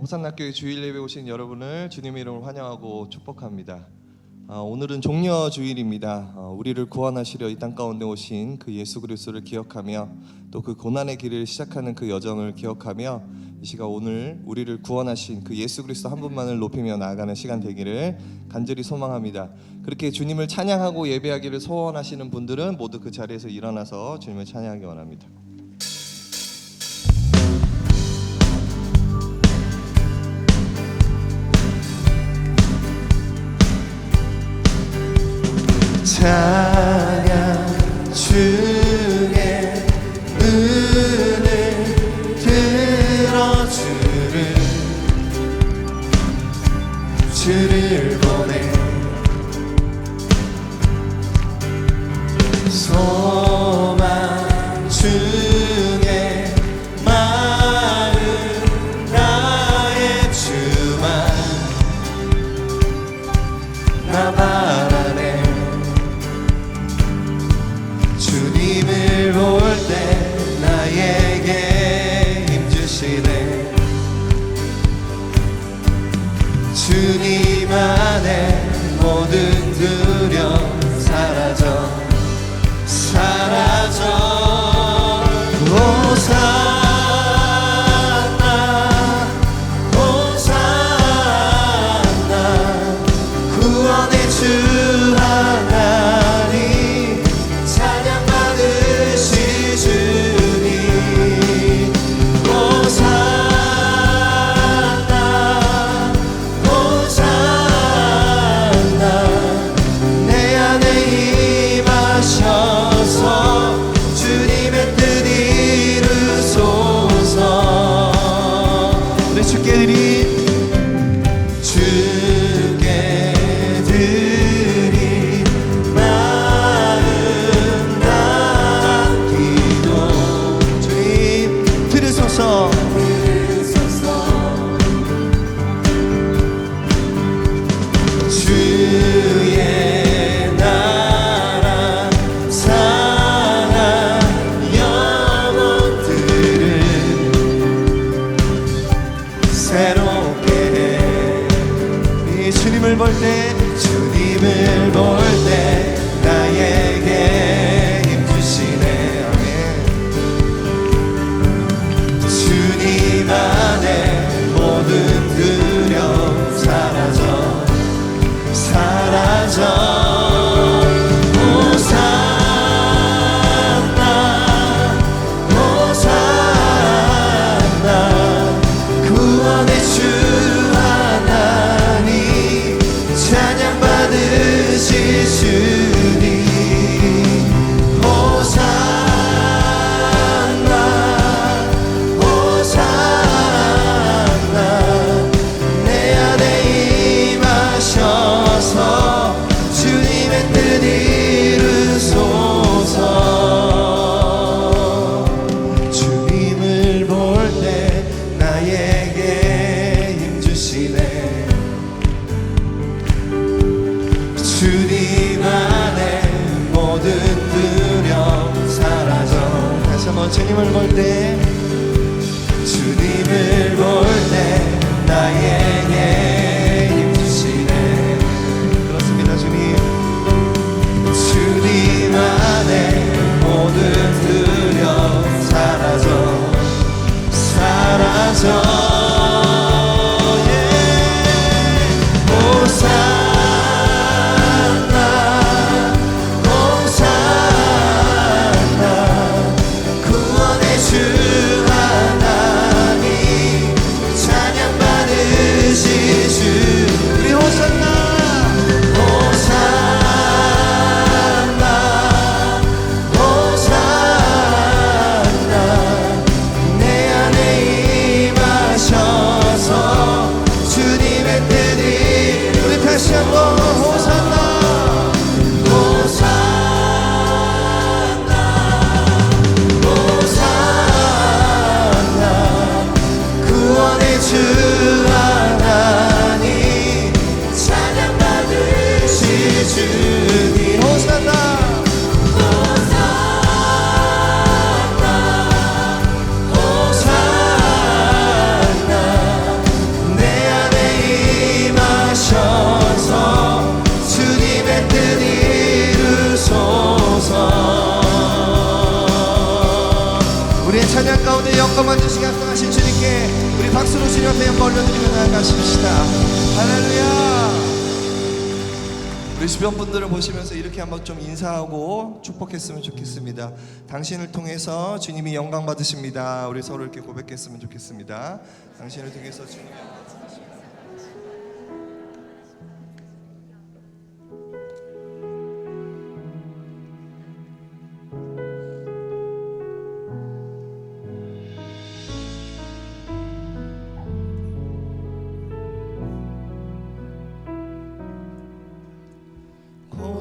호산학교의 주일 예배 오신 여러분을 주님의 이름으로 환영하고 축복합니다. 아, 오늘은 종려 주일입니다. 어, 우리를 구원하시려 이 땅 가운데 오신 그 예수 그리스도를 기억하며 또 그 고난의 길을 시작하는 그 여정을 기억하며 이 시간 오늘 우리를 구원하신 그 예수 그리스도 한 분만을 높이며 나아가는 시간 되기를 간절히 소망합니다. 그렇게 주님을 찬양하고 예배하기를 소원하시는 분들은 모두 그 자리에서 일어나서 주님을 찬양하기 원합니다. 찬양 주의 은을 들어주를 주를 보내. 소망 중에 마음 나의 주만 받으 da 영광 만주시게 합당하신 주님께 우리 박수로 주님 앞에 영광 올려드리며 나아가십시다 할렐루야 우리 주변 분들을 보시면서 이렇게 한번 좀 인사하고 축복했으면 좋겠습니다. 당신을 통해서 주님이 영광 받으십니다. 우리 서로 이렇게 고백했으면 좋겠습니다. 당신을 통해서 주님이 영광 받으십니다.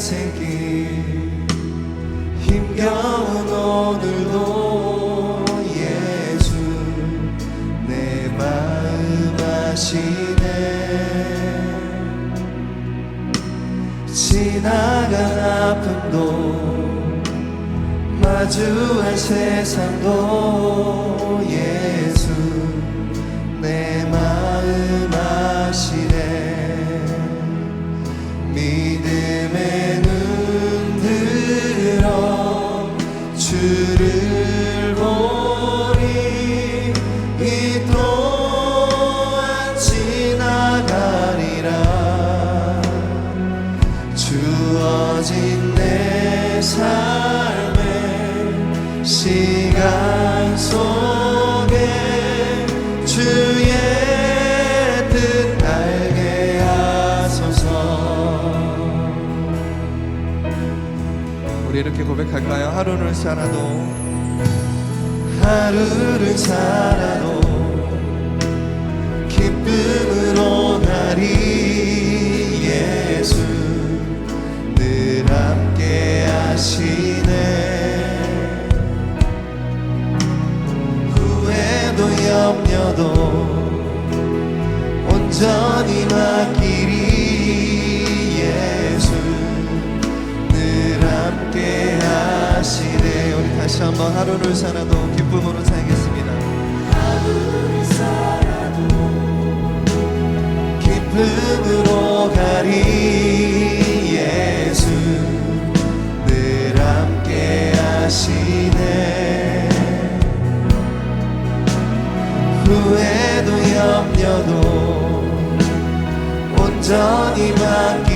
생길 힘겨운 오늘도 예수 내 마음 아시네. 지나간 아픔도 마주할 세상도 예수 내 마음 아시네. 믿음의 주 이렇게 고백할까요? 하루를 살아도 하루를 살아도 하루를 살아도 기쁨으로 살겠습니다. 기쁨으로 가리 예수 늘 함께 하시네. 후회도 염려도 온전히 맡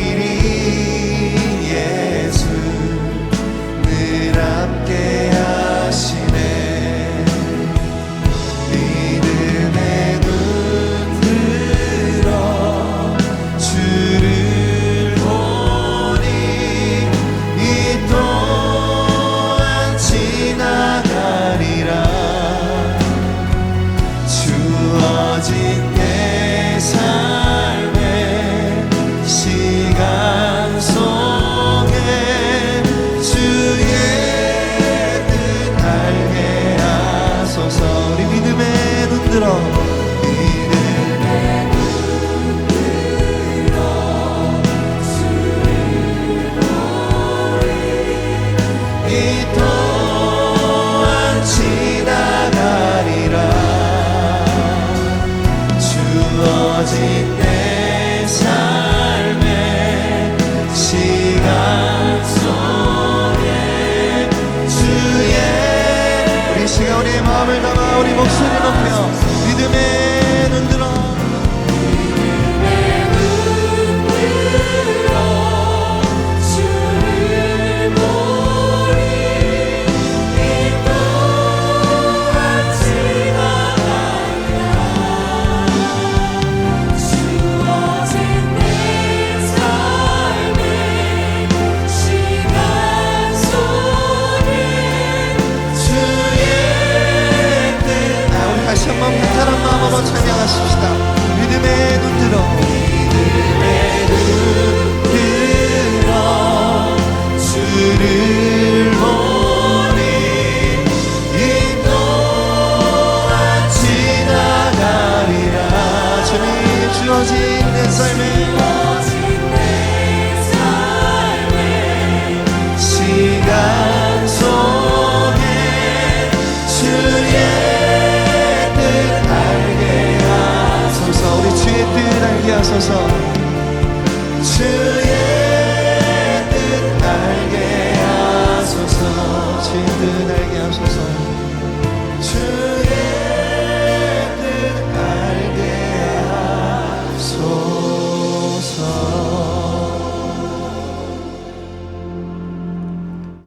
to